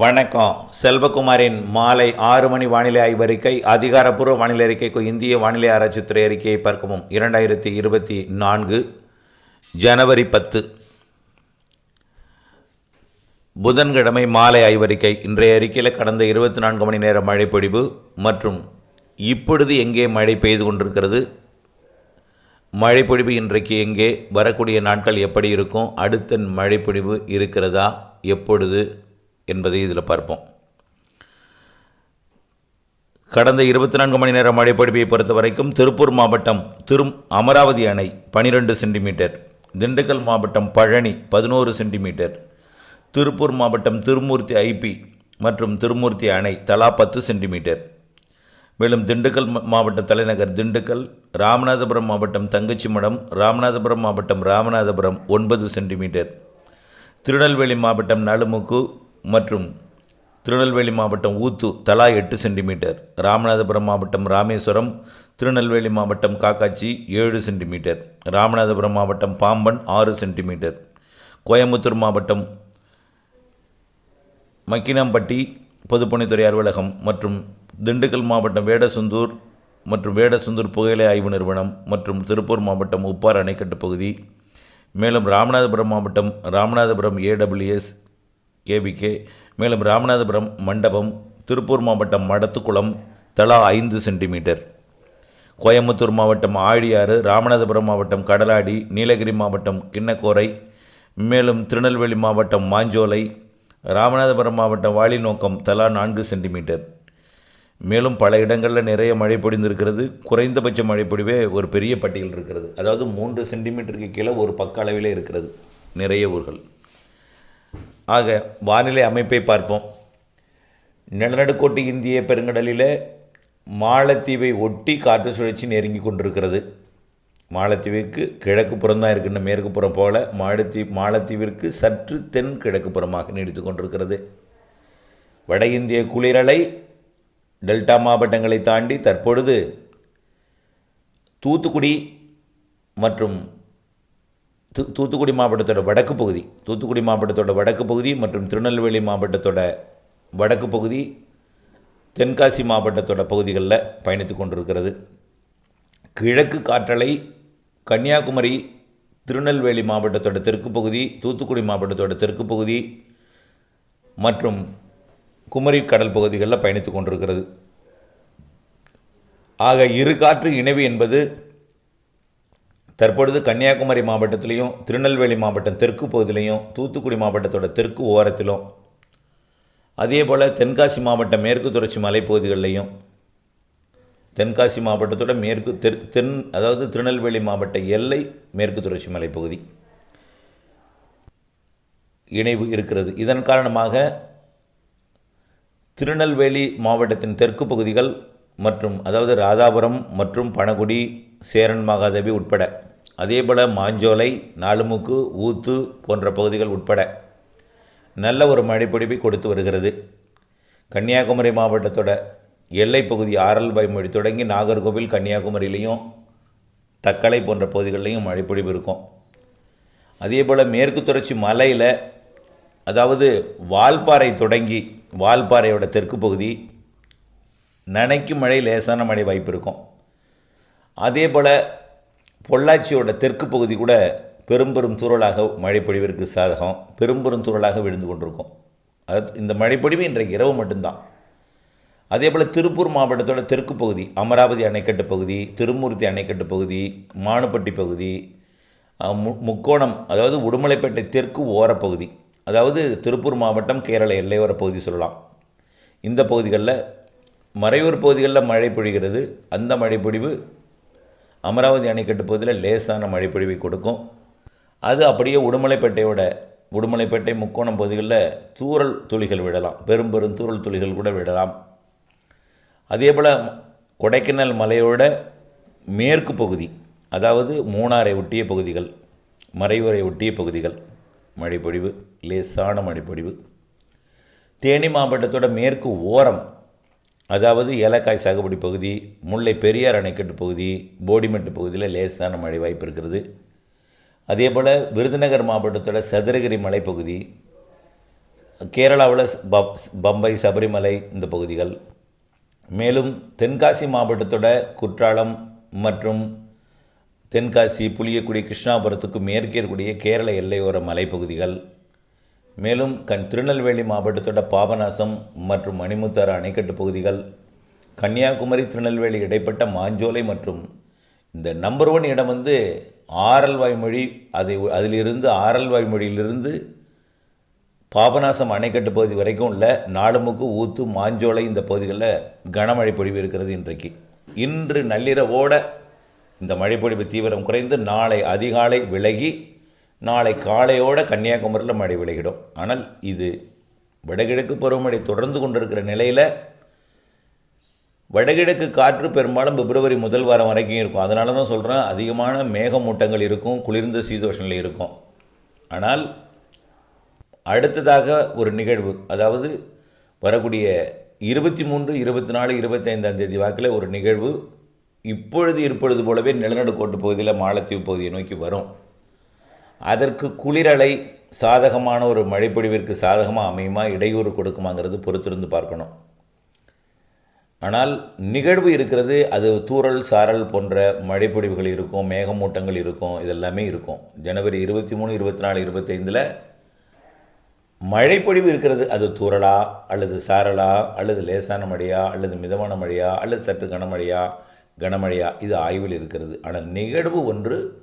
வணக்கம். செல்வகுமாரின் மாலை ஆறு மணி வானிலை ஆய்வறிக்கை அதிகாரப்பூர்வ வானிலை அறிக்கைக்கு இந்திய வானிலை ஆராய்ச்சித்துறை அறிக்கையை பார்க்கவும். இரண்டாயிரத்தி இருபத்தி நான்கு ஜனவரி பத்து. புதன்கிழமை மாலை ஆய்வறிக்கை இன்றைய அறிக்கையில் கடந்த இருபத்தி நான்கு மணி நேர மழைப்பொழிவு மற்றும் இப்பொழுது எங்கே மழை பெய்து கொண்டிருக்கிறது மழைப்பொழிவு இன்றைக்கு எங்கே வரக்கூடிய நாட்கள் எப்படி இருக்கும் அடுத்த மழைப்பொழிவு இருக்கிறதா எப்பொழுது என்பதை இதில் பார்ப்போம். கடந்த இருபத்தி நான்கு மணி நேர மழைப்பொழிவை பொறுத்த வரைக்கும் திருப்பூர் மாவட்டம் திரு அமராவதி அணை பனிரெண்டு சென்டிமீட்டர் திண்டுக்கல் மாவட்டம் பழனி பதினோரு சென்டிமீட்டர் திருப்பூர் மாவட்டம் திருமூர்த்தி ஐபி மற்றும் திருமூர்த்தி அணை தலா பத்து சென்டிமீட்டர். மேலும் திண்டுக்கல் மாவட்ட தலைநகர் திண்டுக்கல் ராமநாதபுரம் மாவட்டம் தங்கச்சிமடம் ராமநாதபுரம் மாவட்டம் ராமநாதபுரம் ஒன்பது சென்டிமீட்டர். திருநெல்வேலி மாவட்டம் நலுமுக்கு மற்றும் திருநெல்வேலி மாவட்டம் ஊத்து தலா எட்டு சென்டிமீட்டர் ராமநாதபுரம் மாவட்டம் ராமேஸ்வரம் திருநெல்வேலி மாவட்டம் காக்காச்சி ஏழு சென்டிமீட்டர் ராமநாதபுரம் மாவட்டம் பாம்பன் ஆறு சென்டிமீட்டர் கோயம்புத்தூர் மாவட்டம் மக்கினாம்பட்டி பொதுப்பணித்துறை அலுவலகம் மற்றும் திண்டுக்கல் மாவட்டம் வேடசுந்தூர் மற்றும் வேடசுந்தூர் புகையிலை ஆய்வு நிறுவனம் மற்றும் திருப்பூர் மாவட்டம் உப்பார் அணைக்கட்டு பகுதி மேலும் ராமநாதபுரம் மாவட்டம் ராமநாதபுரம் ஏடபிள்யூஎஸ் கேபிகே மேலும் ராமநாதபுரம் மண்டபம் திருப்பூர் மாவட்டம் மடத்துக்குளம் தலா ஐந்து சென்டிமீட்டர். கோயம்புத்தூர் மாவட்டம் ஆழியாறு ராமநாதபுரம் மாவட்டம் கடலாடி நீலகிரி மாவட்டம் கிண்ணக்கோரை மேலும் திருநெல்வேலி மாவட்டம் மாஞ்சோலை ராமநாதபுரம் மாவட்டம் வாலிநோக்கம் தலா நான்கு சென்டிமீட்டர். மேலும் பல இடங்களில் நிறைய மழை பொழிந்திருக்கிறது. குறைந்தபட்ச மழை பொடிவே ஒரு பெரிய பட்டியல் இருக்கிறது. அதாவது மூன்று சென்டிமீட்டருக்கு கீழே ஒரு பக்க அளவிலே இருக்கிறது. நிறைய ஊர்கள். ஆக வானிலை அமைப்பை பார்ப்போம். நிலநடுக்கோட்டு இந்திய பெருங்கடலில் மாலத்தீவை ஒட்டி காற்று சுழற்சி நெருங்கி கொண்டிருக்கிறது. மாலத்தீவுக்கு கிழக்கு புறம்தான் இருக்கின்ற மேற்கு புறம் போல மாலத்தீ மாலத்தீவிற்கு சற்று தென் கிழக்கு புறமாக நீடித்து கொண்டிருக்கிறது. வட இந்திய குளிரலை டெல்டா மாவட்டங்களை தாண்டி தற்பொழுது தூத்துக்குடி மற்றும் தூ தூத்துக்குடி மாவட்டத்தோட வடக்கு பகுதி தூத்துக்குடி மாவட்டத்தோட வடக்கு பகுதி மற்றும் திருநெல்வேலி மாவட்டத்தோட வடக்கு பகுதி தென்காசி மாவட்டத்தோட பகுதிகளில் பயணித்து கொண்டிருக்கிறது. கிழக்கு காற்றலை கன்னியாகுமரி திருநெல்வேலி மாவட்டத்தோட தெற்கு பகுதி தூத்துக்குடி மாவட்டத்தோட தெற்கு பகுதி மற்றும் குமரி கடல் பகுதிகளில் பயணித்து கொண்டிருக்கிறது. ஆக இரு காற்று இணைவு என்பது தற்பொழுது கன்னியாகுமரி மாவட்டத்திலையும் திருநெல்வேலி மாவட்டம் தெற்கு பகுதியிலையும் தூத்துக்குடி மாவட்டத்தோட தெற்கு ஓரத்திலும் அதே போல் தென்காசி மாவட்டம் மேற்கு தொடர்ச்சி மலைப்பகுதிகளிலையும் தென்காசி மாவட்டத்தோட மேற்கு தெற் தென் அதாவது திருநெல்வேலி மாவட்ட எல்லை மேற்கு தொடர்ச்சி மலைப்பகுதி இணைவு இருக்கிறது. இதன் காரணமாக திருநெல்வேலி மாவட்டத்தின் தெற்கு பகுதிகள் மற்றும் அதாவது ராதாபுரம் மற்றும் பனகுடி சேரன் மகாதேவி உட்பட. அதேபோல் மாஞ்சோலை நாலுமுக்கு ஊத்து போன்ற பகுதிகள் உட்பட நல்ல ஒரு மழைப்பிடிப்பை கொடுத்து வருகிறது. கன்னியாகுமரி மாவட்டத்தோட எல்லைப்பகுதி ஆரல் மொழி தொடங்கி நாகர்கோவில் கன்னியாகுமரியிலையும் தக்கலை போன்ற பகுதிகளிலையும் மழைப்பொழிவு இருக்கும். அதே போல் மேற்கு தொடர்ச்சி மலையில் அதாவது வால்பாறை தொடங்கி வால்பாறையோட தெற்கு பகுதி நனைக்கும் மழை லேசான மழை வாய்ப்பு இருக்கும். அதே போல் பொள்ளாச்சியோட தெற்கு பகுதி கூட பெரும்பெரும் சூழலாக மழைப்பொழிவிற்கு சாதகம் பெரும்பெரும் சூழலாக விழுந்து கொண்டிருக்கும். அது இந்த மழைப்பொழிவு இன்றைக்கு இரவு மட்டும்தான். அதே போல் திருப்பூர் மாவட்டத்தோட தெற்கு பகுதி அமராவதி அணைக்கட்டு பகுதி திருமூர்த்தி அணைக்கட்டு பகுதி மானுப்பட்டி பகுதி மு முக்கோணம் அதாவது உடுமலைப்பேட்டை தெற்கு ஓரப்பகுதி அதாவது திருப்பூர் மாவட்டம் கேரள எல்லையோர பகுதி சொல்லலாம். இந்த பகுதிகளில் மறையூர் பகுதிகளில் மழை பொழிகிறது. அந்த மழைப்பொழிவு அமராவதி அணைக்கட்டு பகுதியில் லேசான மழைப்பொழிவை கொடுக்கும். அது அப்படியே உடுமலைப்பேட்டையோட உடுமலைப்பேட்டை முக்கோணம் பகுதிகளில் தூரல் துளிகள் விடலாம். பெரும் பெரும் தூரல் துளிகள் கூட விடலாம். அதே போல் கொடைக்கானல் மலையோட மேற்கு பகுதி அதாவது மூணாரை ஒட்டிய பகுதிகள் மறையூரை ஒட்டிய பகுதிகள் மழைப்பொழிவு லேசான மழைப்பொழிவு. தேனி மாவட்டத்தோட மேற்கு ஓரம் அதாவது ஏலக்காய் சாகுபடி பகுதி முல்லை பெரியார் அணைக்கட்டு பகுதி போடிமெட்டு பகுதியில் லேசான மழை வாய்ப்பு இருக்கிறது. அதே போல் விருதுநகர் மாவட்டத்தோட சதுரகிரி மலைப்பகுதி கேரளாவில் பப்- பம்பை சபரிமலை இந்த பகுதிகள். மேலும் தென்காசி மாவட்டத்தோட குற்றாலம் மற்றும் தென்காசி புளியக்குடி கிருஷ்ணாபுரத்துக்கு மேற்கே இருக்கக்கூடிய கேரள எல்லையோர மலைப்பகுதிகள். மேலும் கண் திருநெல்வேலி மாவட்டத்தோட பாபநாசம் மற்றும் மணிமுத்தாறு அணைக்கட்டு பகுதிகள் கன்னியாகுமரி திருநெல்வேலி இடைப்பட்ட மாஞ்சோலை மற்றும் இந்த நம்பர் ஒன் இடம் வந்து ஆரல் வாய்மொழி அதை அதிலிருந்து ஆரல் வாய்மொழியிலிருந்து பாபநாசம் அணைக்கட்டு பகுதி வரைக்கும் உள்ள நாடுமுக்கு ஊத்து மாஞ்சோலை இந்த பகுதிகளில் கனமழை பொழிவு இருக்கிறது இன்றைக்கு. இன்று நள்ளிரவோட இந்த மழைப்பொழிவு தீவிரம் குறைந்து நாளை அதிகாலை விலகி நாளை காலையோட கன்னியாகுமரியில் மழை விளையிடும் ஆனால் இது வடகிழக்கு பருவமழை தொடர்ந்து கொண்டிருக்கிற நிலையில் வடகிழக்கு காற்று பெரும்பாலும் பிப்ரவரி முதல் வாரம் வரைக்கும் இருக்கும். அதனால தான் சொல்கிறேன் அதிகமான மேகமூட்டங்கள் இருக்கும் குளிர்ந்த சீதோஷனில் இருக்கும். ஆனால் அடுத்ததாக ஒரு நிகழ்வு அதாவது வரக்கூடிய இருபத்தி மூன்று இருபத்தி நாலு இருபத்தைந்தாம் தேதி வாக்கில் ஒரு நிகழ்வு இப்பொழுது இருப்பொழுது போலவே நிலநடுக்கோட்டு பகுதியில் மாலத்தீவு பகுதியை நோக்கி வரும். அதற்கு குளிரலை சாதகமான ஒரு மழைப்பொழிவிற்கு சாதகமாக அமையுமா? இடையூறு கொடுக்குமாங்கிறது பொறுத்திருந்து பார்க்கணும். ஆனால் நிகழ்வு இருக்கிறது அது தூறல் சாரல் போன்ற மழைப்பொழிவுகள் இருக்கும் மேகமூட்டங்கள் இருக்கும் இதெல்லாமே இருக்கும். ஜனவரி இருபத்தி மூணு இருபத்தி நாலு இருபத்தைந்தில் மழைப்பொழிவு இருக்கிறது அது தூறலா அல்லது சாரலா அல்லது லேசான மழையா அல்லது மிதமான மழையா அல்லது சற்று கனமழையா? கனமழையா இது ஆய்வில் இருக்கிறது. ஆனால் நிகழ்வு ஒன்று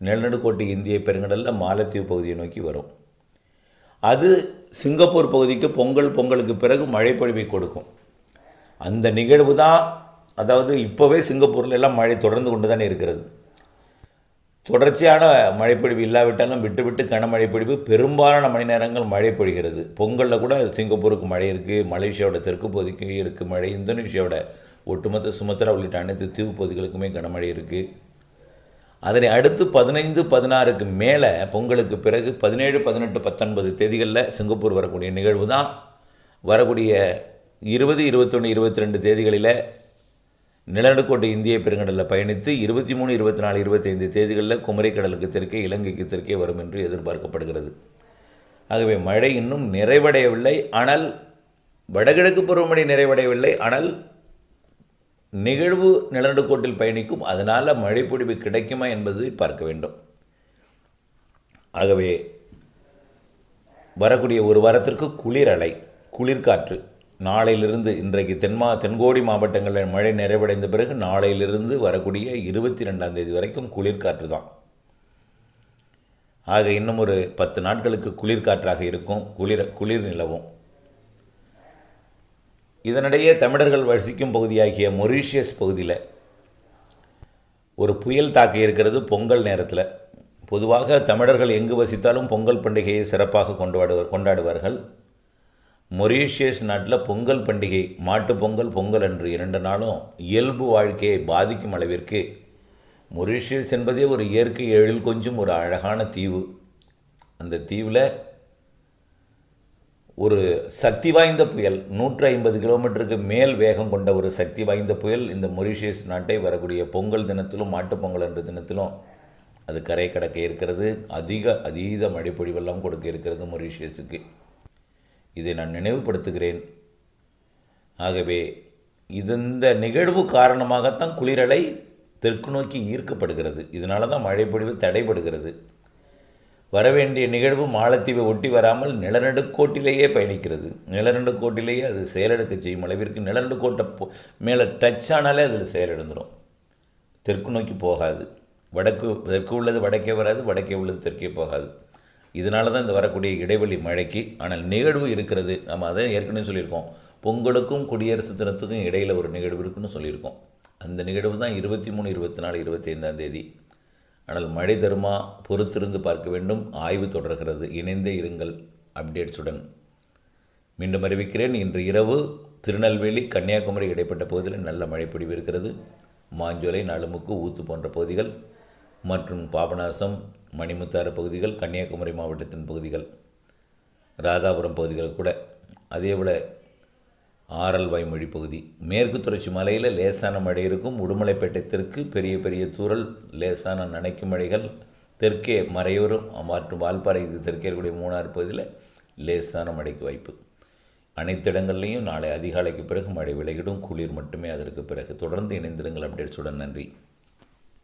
நிலநடுக்கோட்டு இந்திய பெருங்கடலில் மாலத்தீவு பகுதியை நோக்கி வரும். அது சிங்கப்பூர் பகுதிக்கு பொங்கல் பொங்கலுக்கு பிறகு மழைப்பொழிவை கொடுக்கும். அந்த நிகழ்வு தான் அதாவது இப்போவே சிங்கப்பூரில் எல்லாம் மழை தொடர்ந்து கொண்டு தானே இருக்கிறது. தொடர்ச்சியான மழைப்பொழிவு இல்லாவிட்டாலும் விட்டு விட்டு கனமழை பொழிவு பெரும்பாலான மணி நேரங்கள் மழை பொழிகிறது. பொங்கலில் கூட சிங்கப்பூருக்கு மழை இருக்குது மலேசியாவோட தெற்கு பகுதிக்கு இருக்குது மழை இந்தோனேஷியாவோட ஒட்டுமொத்த சுமத்ரா உள்ளிட்ட அனைத்து தீவு பகுதிகளுக்குமே கனமழை இருக்குது அதனை அடுத்து பதினைந்து பதினாறுக்கு மேலே பொங்கலுக்கு பிறகு பதினேழு பதினெட்டு பத்தொன்பது தேதிகளில் சிங்கப்பூர் வரக்கூடிய நிகழ்வு தான் வரக்கூடிய இருபது இருபத்தொன்று இருபத்தி ரெண்டு தேதிகளில் நிலநடுக்கோட்டை இந்திய பெருங்கடலில் பயணித்து இருபத்தி மூணு இருபத்தி நாலு இருபத்தைந்து தேதிகளில் குமரிக்கடலுக்கு தெற்கே இலங்கைக்கு தெற்கே வரும் என்று எதிர்பார்க்கப்படுகிறது. ஆகவே மழை இன்னும் நிறைவடையவில்லை. ஆனால் வடகிழக்கு பருவமழை நிறைவடையவில்லை. ஆனால் நிகழ்வு நிலநடுக்கோட்டில் பயணிக்கும் அதனால் மழைப்பொழிவு கிடைக்குமா என்பதை பார்க்க வேண்டும். ஆகவே வரக்கூடிய ஒரு வாரத்திற்கு குளிர் அலை குளிர்காற்று. நாளையிலிருந்து இன்றைக்கு தென்மா தென்கோடி மாவட்டங்களில் மழை நிறைவடைந்த பிறகு நாளையிலிருந்து வரக்கூடிய இருபத்தி ரெண்டாம் தேதி வரைக்கும் குளிர்காற்று தான். ஆக இன்னும் ஒரு பத்து நாட்களுக்கு குளிர்காற்றாக இருக்கும் குளிர் குளிர் நிலவும். இதனிடையே தமிழர்கள் வசிக்கும் பகுதியாகிய மொரீஷியஸ் பகுதியில் ஒரு புயல் தாக்கி இருக்கிறது பொங்கல் நேரத்தில். பொதுவாக தமிழர்கள் எங்கு வசித்தாலும் பொங்கல் பண்டிகையை சிறப்பாக கொண்டாடுவர் கொண்டாடுவார்கள். மொரீஷியஸ் நாட்டில் பொங்கல் பண்டிகை மாட்டுப் பொங்கல் பொங்கல் அன்று இரண்டு நாளும் இயல்பு வாழ்க்கையை பாதிக்கும் அளவிற்கு மொரீஷியஸ் என்பதே ஒரு இயற்கை எழில் கொஞ்சம் ஒரு அழகான தீவு. அந்த தீவில் ஒரு சக்தி வாய்ந்த புயல் நூற்று ஐம்பது கிலோமீட்டருக்கு மேல் வேகம் கொண்ட ஒரு சக்தி வாய்ந்த புயல் இந்த மொரிஷியஸ் நாட்டை வரக்கூடிய பொங்கல் தினத்திலும் மாட்டுப் பொங்கல் என்ற தினத்திலும் அது கரை கடக்க இருக்கிறது. அதிக அதீத மழைப்பொழிவெல்லாம் கொடுக்க இருக்கிறது மொரிஷியஸுக்கு. இதை நான் நினைவுபடுத்துகிறேன். ஆகவே இது இந்த நிகழ்வு காரணமாகத்தான் குளிரலை தெற்கு நோக்கி ஈர்க்கப்படுகிறது. இதனால தான் மழைப்பொழிவு தடைபடுகிறது. வரவேண்டிய நிகழ்வு மாலத்தீவை ஒட்டி வராமல் நிலநடுக்கோட்டிலேயே பயணிக்கிறது. நிலநடுக்கோட்டிலேயே அது செயலெடுக்க செய்யும் அளவிற்கு நிலநடுக்கோட்டை மேலே டச் ஆனாலே அதில் செயலிழந்துடும் தெற்கு நோக்கி போகாது. வடக்கு தெற்கு உள்ளது வடக்கே வராது வடக்கே உள்ளது தெற்கே போகாது. இதனால தான் இந்த வரக்கூடிய இடைவெளி மழைக்கு ஆனால் நிகழ்வு இருக்கிறது. நம்ம அதை ஏற்கனவே சொல்லியிருக்கோம். பொங்கலுக்கும் குடியரசு தினத்துக்கும் இடையில் ஒரு நிகழ்வு இருக்குன்னு சொல்லியிருக்கோம். அந்த நிகழ்வு தான் இருபத்தி மூணு இருபத்தி நாலு இருபத்தி ஐந்தாம் தேதி. ஆனால் மழை தருமா? பொறுத்திருந்து பார்க்க வேண்டும். ஆய்வு தொடர்கிறது. இணைந்தே இருங்கள். அப்டேட்ஸுடன். மீண்டும் அறிவிக்கிறேன். இன்று இரவு திருநெல்வேலி கன்னியாகுமரி இடைப்பட்ட பகுதியில் நல்ல மழைப்பொழிவு இருக்கிறது. மாஞ்சோலை நலுமுக்கு ஊத்து போன்ற பகுதிகள் மற்றும் பாபநாசம் மணிமுத்தாறு பகுதிகள் கன்னியாகுமரி மாவட்டத்தின் பகுதிகள் ராதாபுரம் பகுதிகள் கூட. அதேபோல் ஆரல் வாய்மொழி பகுதி. மேற்கு தொடர்ச்சி மலையில் லேசான மழை இருக்கும். உடுமலைப்பேட்டை தெற்கு பெரிய பெரிய தூரல் லேசான நனைக்கும் மழைகள். தெற்கே மறையூரும் மற்றும் வால்பாறை இது தெற்கே இருக்கக்கூடிய மூணாறு பகுதியில் லேசான மழைக்கு வாய்ப்பு. அனைத்து இடங்கள்லையும் நாளை அதிகாலைக்கு பிறகு மழை விலகிடும். குளிர் மட்டுமே அதற்கு பிறகு. தொடர்ந்து இணைந்திருங்கள். அப்டேட்ஸுடன் நன்றி.